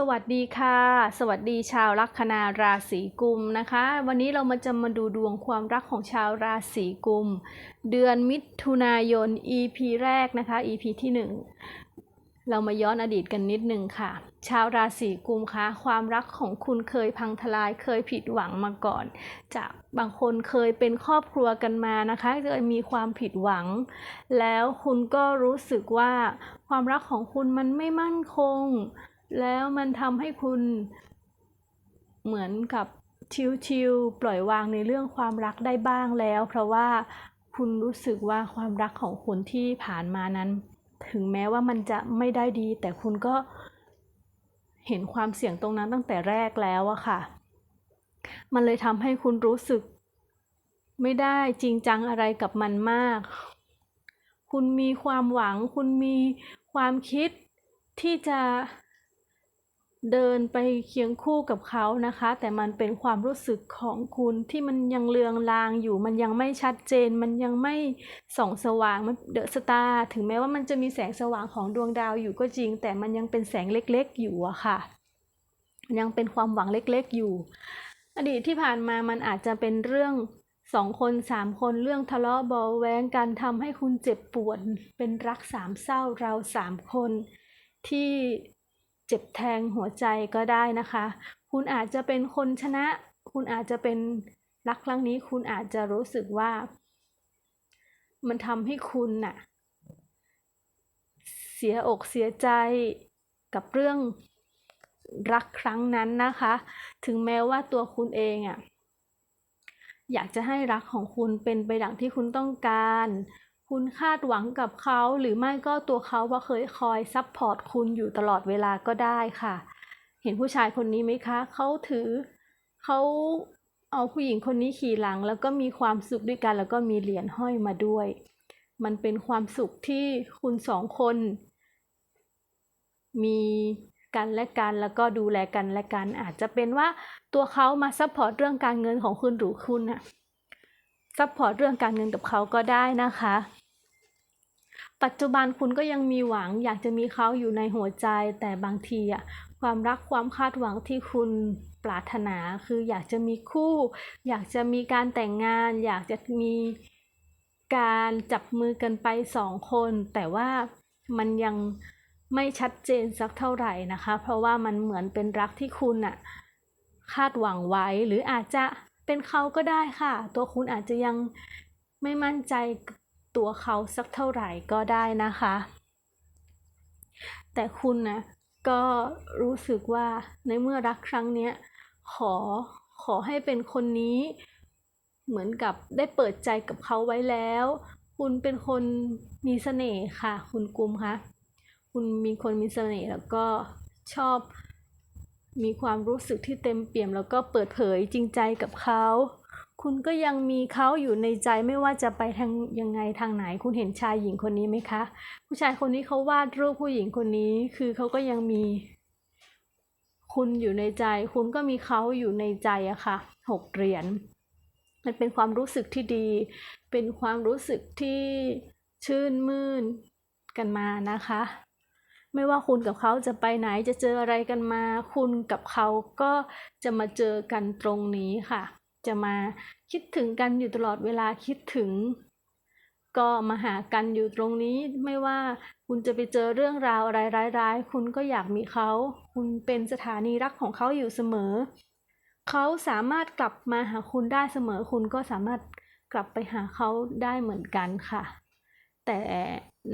สวัสดีค่ะ สวัสดีชาวลัคนาราศีกุมนะคะ วันนี้เรามาจะมาดูดวงความรักของชาวราศีกุม เดือนมิถุนายน EP แรกนะคะ EP ที่หนึ่งเรามาย้อนอดีตกันนิดนึงค่ะ ชาวราศีกุมคะความรักของคุณเคยพังทลายเคยผิดหวังมาก่อน จากบางคนเคยเป็นครอบครัวกันมานะคะเคยมีความผิดหวัง แล้วคุณก็รู้สึกว่าความรักของคุณมันไม่มั่นคง แล้วมันทำให้คุณเหมือนกับชิวๆปล่อยวางในเรื่องความรักได้บ้างแล้ว เพราะว่าคุณรู้สึกว่าความรักของคุณที่ผ่านมานั้น ถึงแม้ว่ามันจะไม่ได้ดี แต่คุณก็เห็นความเสี่ยงตรงนั้นตั้งแต่แรกแล้วอะค่ะ มันเลยทำให้คุณรู้สึก ไม่ได้จริงจังอะไรกับมันมาก คุณมีความหวัง คุณมีความคิดที่จะ เดินไปเคียงคู่กับเขานะคะ แต่มันเป็นความรู้สึกของคุณที่มันยังเลืองลางอยู่ มันยังไม่ชัดเจน มันยังไม่ส่องสว่างมันเดอะสตาร์ถึงแม้ว่ามันจะมีแสงสว่างของดวงดาวอยู่ก็จริง แต่มันยังเป็นแสงเล็กๆ อยู่อะค่ะ ยังเป็นความหวังเล็กๆอยู่ อดีตที่ผ่านมามันอาจจะเป็นเรื่องสองคนสามคนเรื่องทะเลาะเบาแวงกันทำให้คุณเจ็บปวดเป็นรักสามเศร้าเราสามคนที่ เจ็บแทงหัวใจก็ได้นะคะ คุณอาจจะเป็นคนชนะ คุณอาจจะเป็นรักครั้งนี้ คุณอาจจะรู้สึกว่า มันทำให้คุณน่ะ เสียอกเสียใจกับเรื่องรักครั้งนั้นนะคะ ถึงแม้ว่าตัวคุณเองอะอยากจะให้รักของคุณเป็นไปดังที่คุณต้องการ คุณคาดหวังกับเขาหรือไม่ก็ตัวเขาว่าเคยคอยซับพอร์ตคุณอยู่ตลอดเวลาก็ได้ค่ะ เห็นผู้ชายคนนี้ไหมคะ เขาถือเขาเอาผู้หญิงคนนี้ขี่หลัง แล้วก็มีความสุขด้วยกัน แล้วก็มีเหรียญห้อยมาด้วย มันเป็นความสุขที่คุณสองคน มีกันและกันแล้วก็ดูแลกันและกัน อาจจะเป็นว่าตัวเขามาซัพพอร์ตเรื่องการเงินของคุณหรือคุณอะซัพพอร์ตเรื่องการเงินกับเขาก็ได้นะคะ ปัจจุบันคุณก็ยังมีหวังอยากจะมีเขาอยู่ในหัวใจ แต่บางทีอะความรักความคาดหวังที่คุณปรารถนาคืออยากจะมีคู่ อยากจะมีการแต่งงาน อยากจะมีการจับมือกันไปสองคน แต่ว่ามันยังไม่ชัดเจนสักเท่าไหร่นะคะ เพราะว่ามันเหมือนเป็นรักที่คุณอะคาดหวังไว้หรืออาจจะเป็นเขาก็ได้ค่ะ ตัวคุณอาจจะยังไม่มั่นใจ ตัวเขาสักเท่าไหร่ก็ได้นะคะ แต่คุณนะก็รู้สึกว่าในเมื่อรักครั้งเนี้ยขอขอให้เป็นคนนี้เหมือนกับได้เปิดใจกับเขาไว้แล้ว คุณเป็นคนมีเสน่ห์ค่ะ คุณกุมคะคุณมีคนมีเสน่ห์แล้วก็ชอบมีความรู้สึกที่เต็มเปี่ยม แล้วก็เปิดเผยจริงใจกับเขา คุณก็ยังมีเขาอยู่ในใจไม่ว่าจะไปทางยังไงทางไหน คุณเห็นชายหญิงคนนี้ไหมคะ ผู้ชายคนนี้เขาวาดรูปผู้หญิงคนนี้ คือเขาก็ยังมี คุณอยู่ในใจ คุณก็มีเขาอยู่ในใจอะค่ะหกเหรียญมันเป็นความรู้สึกที่ดี เป็นความรู้สึกที่ชื่นมื่นกันมานะคะ ไม่ว่าคุณกับเขาจะไปไหนจะเจออะไรกันมา คุณกับเขาก็จะมาเจอกันตรงนี้ค่ะ จะมาคิดถึงกันอยู่ตลอดเวลาคิดถึง ก็มาหากันอยู่ตรงนี้ไม่ว่าคุณจะไปเจอเรื่องราวอะไรร้ายๆ คุณก็อยากมีเขา คุณเป็นสถานีรักของเขาอยู่เสมอ เขาสามารถกลับมาหาคุณได้เสมอ คุณก็สามารถกลับไปหาเขาได้เหมือนกันค่ะ แต่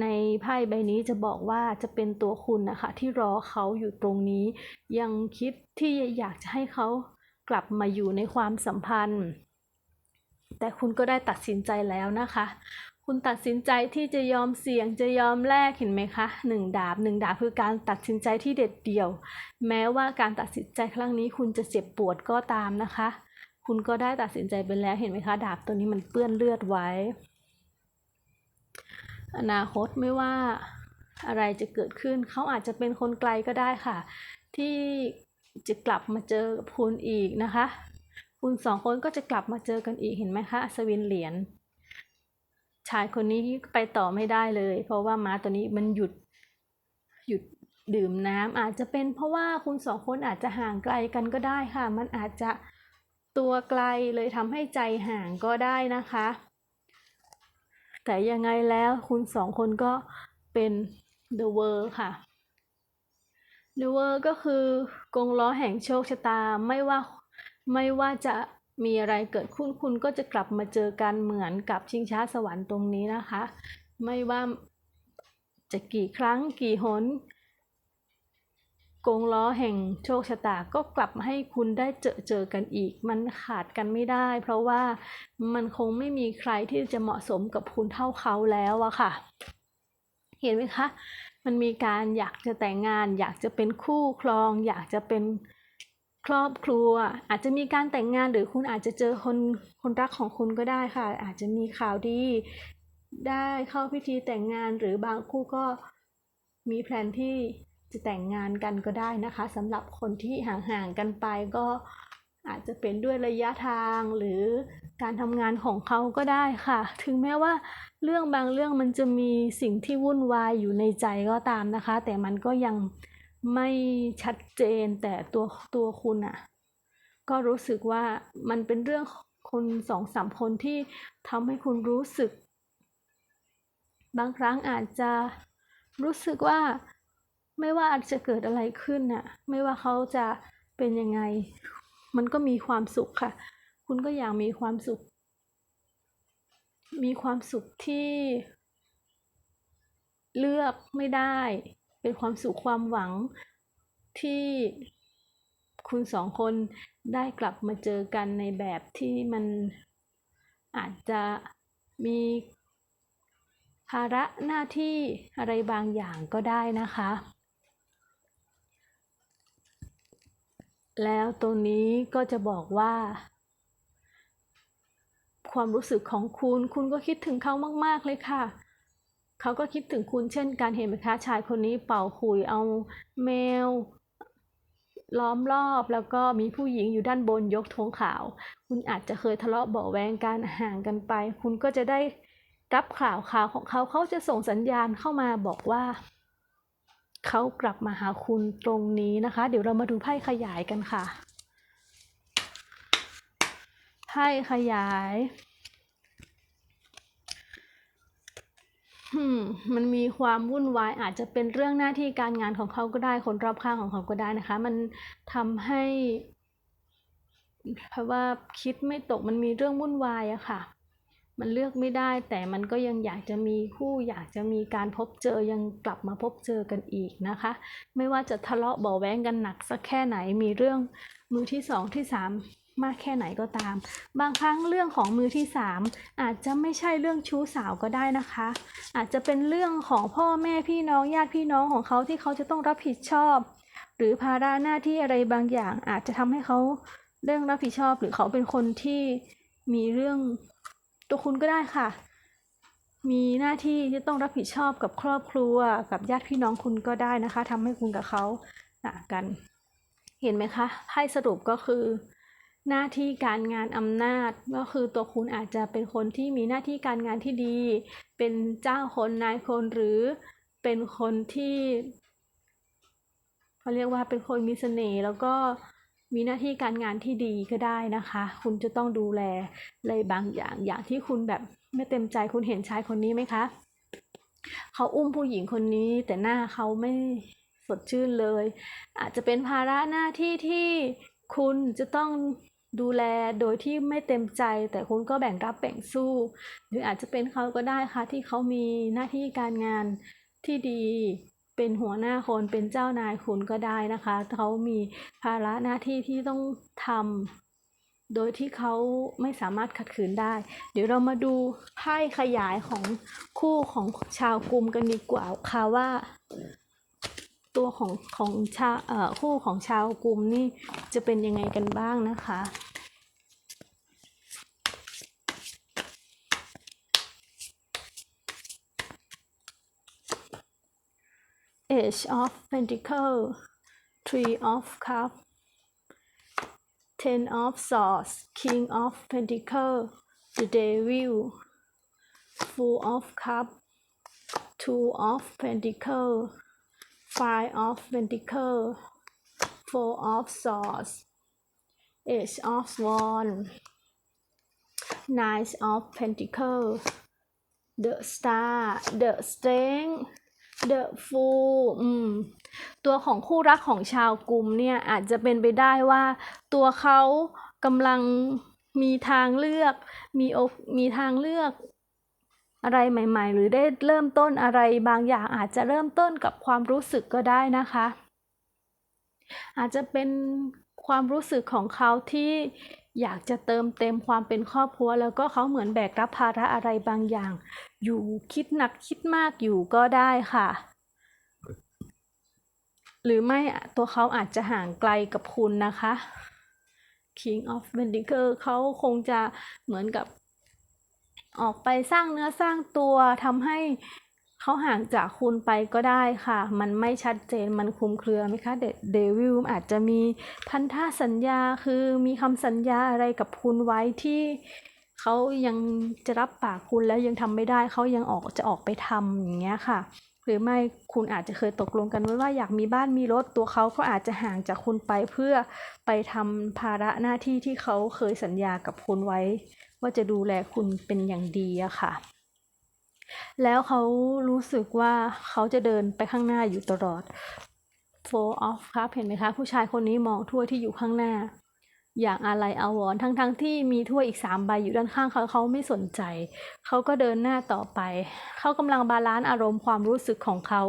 ในไพ่ใบนี้จะบอกว่าจะเป็นตัวคุณนะคะที่รอเขาอยู่ตรงนี้ ยังคิดที่อยากจะให้เขา กลับมาอยู่ในความสัมพันธ์ แต่คุณก็ได้ตัดสินใจแล้วนะคะ คุณตัดสินใจที่จะยอมเสี่ยงจะยอมแลกเห็นไหมคะหนึ่งดาบหนึ่งดาบคือการตัดสินใจที่เด็ดเดี่ยว แม้ว่าการตัดสินใจครั้งนี้คุณจะเจ็บปวดก็ตามนะคะ คุณก็ได้ตัดสินใจไปแล้วเห็นไหมคะ ดาบตัวนี้มันเปื้อนเลือดไว้ อนาคตไม่ว่าอะไรจะเกิดขึ้นเขาอาจจะเป็นคนไกลก็ได้ค่ะ ที่ จะกลับมาเจอกับคุณอีกนะคะ คุณสองคนก็จะกลับมาเจอกันอีกเห็นไหมคะอัศวินเหรียญชายคนนี้ไปต่อไม่ได้เลย เพราะว่าม้าตัวนี้มันหยุดหยุดดื่มน้ำอาจจะเป็นเพราะว่าคุณสองคนอาจจะห่างไกลกันก็ได้ค่ะ มันอาจจะตัวไกลเลยทำให้ใจห่างก็ได้นะคะ แต่ยังไงแล้วคุณสองคนก็เป็น The World ค่ะ The World ก็คือกงล้อแห่งโชคชะตาไม่ว่าไม่ว่าจะมีอะไรเกิดขึ้นคุณก็จะกลับมาเจอกันเหมือนกับชิงช้าสวรรค์ตรงนี้นะคะ ไม่ว่าจะกี่ครั้งกี่หนกงล้อแห่งโชคชะตาก็กลับมาให้คุณได้เจอเจอกันอีก มันขาดกันไม่ได้ เพราะว่ามันคงไม่มีใครที่จะเหมาะสมกับคุณเท่าเขาแล้วอะค่ะ เห็นไหมคะ มันมีการอยากจะแต่งงาน อยากจะเป็นคู่ครอง อยากจะเป็นครอบครัว อาจจะมีการแต่งงานหรือคุณอาจจะเจอคนคนรักของคุณก็ได้ค่ะ อาจจะมีข่าวดีได้เข้าพิธีแต่งงานหรือบางคู่ก็มีแพลนที่จะแต่งงานกันก็ได้นะคะสำหรับคนที่ห่างๆกันไปก็อาจจะเป็นด้วยระยะทางหรือ การทำงานของเขาก็ได้ค่ะ ถึงแม้ว่าเรื่องบางเรื่องมันจะมีสิ่งที่วุ่นวายอยู่ในใจก็ตามนะคะ แต่มันก็ยังไม่ชัดเจนแต่ตัวตัวคุณอะก็รู้สึกว่ามันเป็นเรื่องคนสองสามคนที่ทำให้คุณรู้สึก บางครั้งอาจจะรู้สึกว่าไม่ว่าจะเกิดอะไรขึ้นน่ะ ไม่ว่าเขาจะเป็นยังไง มันก็มีความสุขค่ะ คุณก็อยากมีความสุข มีความสุขที่เลือกไม่ได้ เป็นความสุขความหวังที่คุณสองคนได้กลับมาเจอกันในแบบที่มันอาจจะมีภาระหน้าที่อะไรบางอย่างก็ได้นะคะ แล้วตัวนี้ก็จะบอกว่า ความรู้สึกของคุณ คุณก็คิดถึงเขามาก ๆ เลยค่ะ เขาก็คิดถึงคุณเช่นการเห็นไหมคะชายคนนี้เป่าขุยเอาแมว ล้อมรอบแล้วก็มีผู้หญิงอยู่ด้านบนยกธงขาว คุณอาจจะเคยทะเลาะเบาแวงกันห่างกันไป คุณก็จะได้รับข่าวข่าวของเขาเขาจะส่งสัญญาณเข้ามาบอกว่า เขากลับมาหาคุณตรงนี้นะคะ เดี๋ยวเรามาดูไพ่ขยายกันค่ะไพ่ขยาย มันมีความวุ่นวายอาจจะเป็นเรื่องหน้าที่การงานของเขาก็ได้คนรอบข้างของเขาก็ได้นะคะ มันทำให้เพราะว่าคิดไม่ตกมันมีเรื่องวุ่นวายอะค่ะ มันเลือกไม่ได้ แต่มันก็ยังอยากจะมีคู่อยากจะมีการพบเจอยังกลับมาพบเจอกันอีกนะคะ ไม่ว่าจะทะเลาะเบาแว้งกันหนักสักแค่ไหนมีเรื่องมือที่สองที่สาม มากแค่ไหนก็ตาม บางครั้งเรื่องของมือที่สามอาจจะไม่ใช่เรื่องชู้สาวก็ได้นะคะ อาจจะเป็นเรื่องของพ่อแม่พี่น้องญาติพี่น้องของเขาที่เขาจะต้องรับผิดชอบ หรือภาระหน้าที่อะไรบางอย่าง อาจจะทำให้เขาเรื่องรับผิดชอบ หรือเขาเป็นคนที่มีเรื่องตัวคุณก็ได้ค่ะ มีหน้าที่ที่ต้องรับผิดชอบกับครอบครัวกับญาติพี่น้องคุณก็ได้นะคะทำให้คุณกับเขาต่างกัน เห็นไหมคะไพ่สรุปก็คือ หน้าที่การงานอำนาจก็คือตัวคุณอาจจะเป็นคนที่มีหน้าที่การงานที่ดี เป็นเจ้าคนนายคนหรือเป็นคนที่เขาเรียกว่าเป็นคนมีเสน่ห์แล้วก็มีหน้าที่การงานที่ดีก็ได้นะคะ คุณจะต้องดูแลอะไรบางอย่างอย่างที่คุณแบบไม่เต็มใจคุณเห็นชายคนนี้ไหมคะเขาอุ้มผู้หญิงคนนี้แต่หน้าเขาไม่สดชื่นเลย อาจจะเป็นภาระหน้าที่ที่คุณจะต้อง ดูแลโดยที่ไม่เต็มใจ แต่คุณก็แบ่งรับแบ่งสู้ หรืออาจจะเป็นเขาก็ได้ค่ะที่เขามีหน้าที่การงานที่ดีเป็นหัวหน้าคนเป็นเจ้านายคุณก็ได้นะคะเขามีภาระหน้าที่ที่ต้องทำโดยที่เขาไม่สามารถขัดขืนได้ เดี๋ยวเรามาดูไพ่ขยายของคู่ของชาวกลุ่มกันดีกว่าค่ะว่า ตัวของของชาเอ่อคู่ของชาวกลุ่มนี่จะเป็นยังไงกันบ้างนะคะ Age of Pentacle Three of Cup Ten of Swords King of Pentacle The Devil Fool of Cup Two of Pentacle five of Pentacles four of swords ace of wands nine of Pentacles the star the strength the fool อืมตัวของคู่รักของชาวกลุ่มเนี่ยอาจจะเป็นไปได้ว่า ตัวเขากำลังมีทางเลือก มีมีทางเลือก อะไรใหม่ ๆ หรือได้เริ่มต้นอะไรบางอย่างอาจจะเริ่มต้นกับความรู้สึกก็ได้นะคะ อาจจะเป็นความรู้สึกของเขาที่อยากจะเติมเต็มความเป็นครอบครัว แล้วก็เขาเหมือนแบกรับภาระอะไรบางอย่าง อยู่คิดหนักคิดมากอยู่ก็ได้ค่ะ หรือไม่ตัวเขาอาจจะห่างไกลกับคุณนะคะ King of Pentacle เขาคงจะเหมือนกับ ออกไปสร้างเนื้อสร้างตัวทำให้เขาห่างจากคุณไปก็ได้ค่ะ มันไม่ชัดเจนมันคลุมเครือไหมคะเดวิลอาจจะมีพันธสัญญาคือมีคำสัญญาอะไรกับคุณไว้ที่เขายังจะรับปากคุณแล้วยังทำไม่ได้เขายังออกจะออกไปทำอย่างเงี้ยค่ะ หรือไม่คุณอาจจะเคยตกลงกันไว้ว่าอยากมีบ้านมีรถตัวเขาก็อาจจะห่างจากคุณไปเพื่อไปทำภาระหน้าที่ที่เขาเคยสัญญากับคุณไว้ ว่าจะดูแลคุณเป็นอย่างดีอะค่ะ แล้วเขารู้สึกว่าเขาจะเดินไปข้างหน้าอยู่ตลอด four of ครับเห็นไหมคะ ผู้ชายคนนี้มองถ้วยที่อยู่ข้างหน้า อย่างอะไรอาวรทั้งๆทที่มีถ้วยอีกสามใบอยู่ด้านข้างเขาเขาไม่สนใจ เขาก็เดินหน้าต่อไป เขากำลังบาลานซ์อารมณ์ความรู้สึกของเขา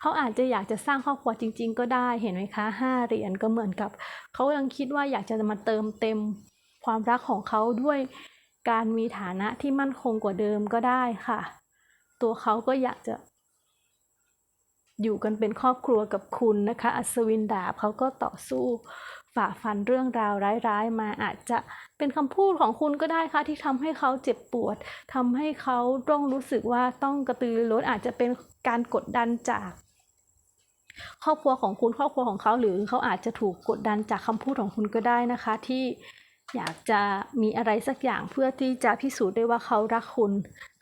เขาอาจจะอยากจะสร้างครอบครัวจริง ๆ ก็ได้เห็นไหมคะห้าเหรียญก็เหมือนกับ เขายังคิดว่าอยากจะมาเติมเต็มความรักของเขาด้วย การมีฐานะที่มั่นคงกว่าเดิมก็ได้ค่ะ ตัวเขาก็อยากจะ อยู่กันเป็นครอบครัวกับคุณนะคะ อัศวินดาบเขาก็ต่อสู้ฝ่าฟันเรื่องราวร้ายๆ มาอาจจะเป็นคำพูดของคุณก็ได้ค่ะ ที่ทำให้เขาเจ็บปวดทำให้เขาต้องรู้สึกว่าต้องกระตือรือร้นอาจจะเป็นการกดดันจากครอบครัวของคุณครอบครัวของเขาหรือเขาอาจจะถูกกดดันจากคำพูดของคุณก็ได้นะคะ ที่ อยากจะมีอะไรสักอย่างเพื่อที่จะพิสูจน์ได้ว่าเขารักคุณ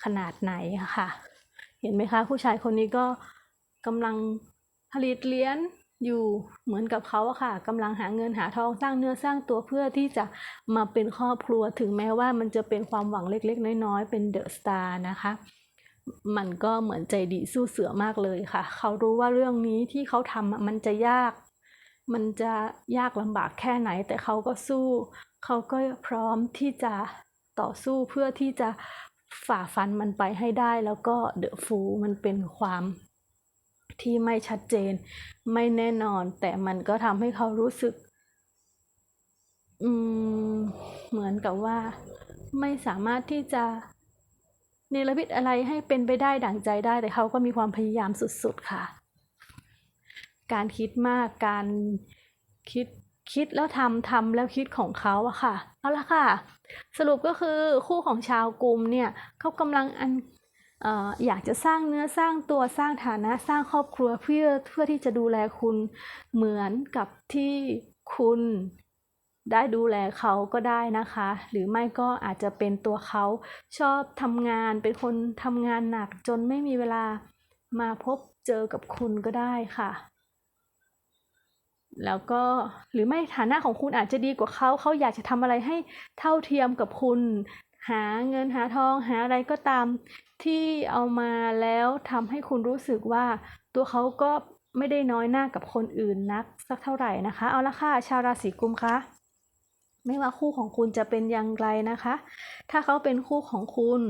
ขนาดไหนค่ะ เห็นไหมคะ ผู้ชายคนนี้ก็กำลังผลิตเหรียญอยู่เหมือนกับเขาอะค่ะกำลังหาเงินหาทองสร้างเนื้อสร้างตัวเพื่อที่จะมาเป็นครอบครัวถึงแม้ว่ามันจะเป็นความหวังเล็กๆ น้อยๆ เป็นเดอะสตาร์นะคะ มันก็เหมือนใจดีสู้เสือมากเลยค่ะ เขารู้ว่าเรื่องนี้ที่เขาทำมันจะยาก มันจะยากลำบากแค่ไหนแต่เขาก็สู้ เขาก็พร้อมที่จะต่อสู้เพื่อที่จะฝ่าฟันมันไปให้ได้ แล้วก็เดอะฟูมันเป็นความที่ไม่ชัดเจน ไม่แน่นอน แต่มันก็ทำให้เขารู้สึก อืม เหมือนกับว่า ไม่สามารถที่จะเนรมิตอะไรให้เป็นไปได้ดั่งใจได้ แต่เขาก็มีความพยายามสุดๆค่ะ การคิดมากการคิด คิดแล้วทำทำแล้วคิดของเขาอะค่ะเอาละค่ะ สรุปก็คือคู่ของชาวกลุ่มเนี่ยเขากำลังอันอยากจะสร้างเนื้อสร้างตัวสร้างฐานะสร้างครอบครัวเพื่อเพื่อที่จะดูแลคุณเหมือนกับที่คุณได้ดูแลเขาก็ได้นะคะ หรือไม่ก็อาจจะเป็นตัวเขาชอบทำงานเป็นคนทำงานหนักจนไม่มีเวลามาพบเจอกับคุณก็ได้ค่ะ แล้วก็หรือไม่ฐานะของคุณอาจจะดีกว่าเขาเขาอยากจะทำอะไรให้เท่าเทียมกับคุณ หาเงินหาทองหาอะไรก็ตามที่เอามาแล้วทำให้คุณรู้สึกว่า ตัวเขาก็ไม่ได้น้อยหน้ากับคนอื่นนักสักเท่าไหร่นะคะ เอาละค่ะชาวราศีกุมคะไม่ว่าคู่ของคุณจะเป็นอย่างไรนะคะ ถ้าเขาเป็นคู่ของคุณ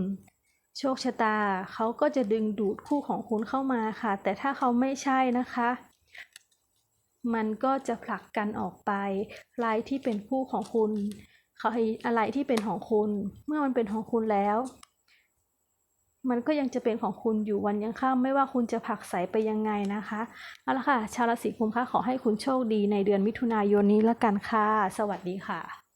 โชคชะตาเขาก็จะดึงดูดคู่ของคุณเข้ามาค่ะ แต่ถ้าเขาไม่ใช่นะคะ มันก็จะผลักกันออกไปรายที่เป็นคู่ของคุณเขาให้อะไรที่เป็นของคุณ เมื่อมันเป็นของคุณแล้ว มันก็ยังจะเป็นของคุณอยู่วันยังข้ามไม่ว่าคุณจะผลักใสไปยังไงนะคะเอาละค่ะ ชาวราศีกุมคะขอให้คุณโชคดีในเดือนมิถุนายนนี้ละกันค่ะ สวัสดีค่ะ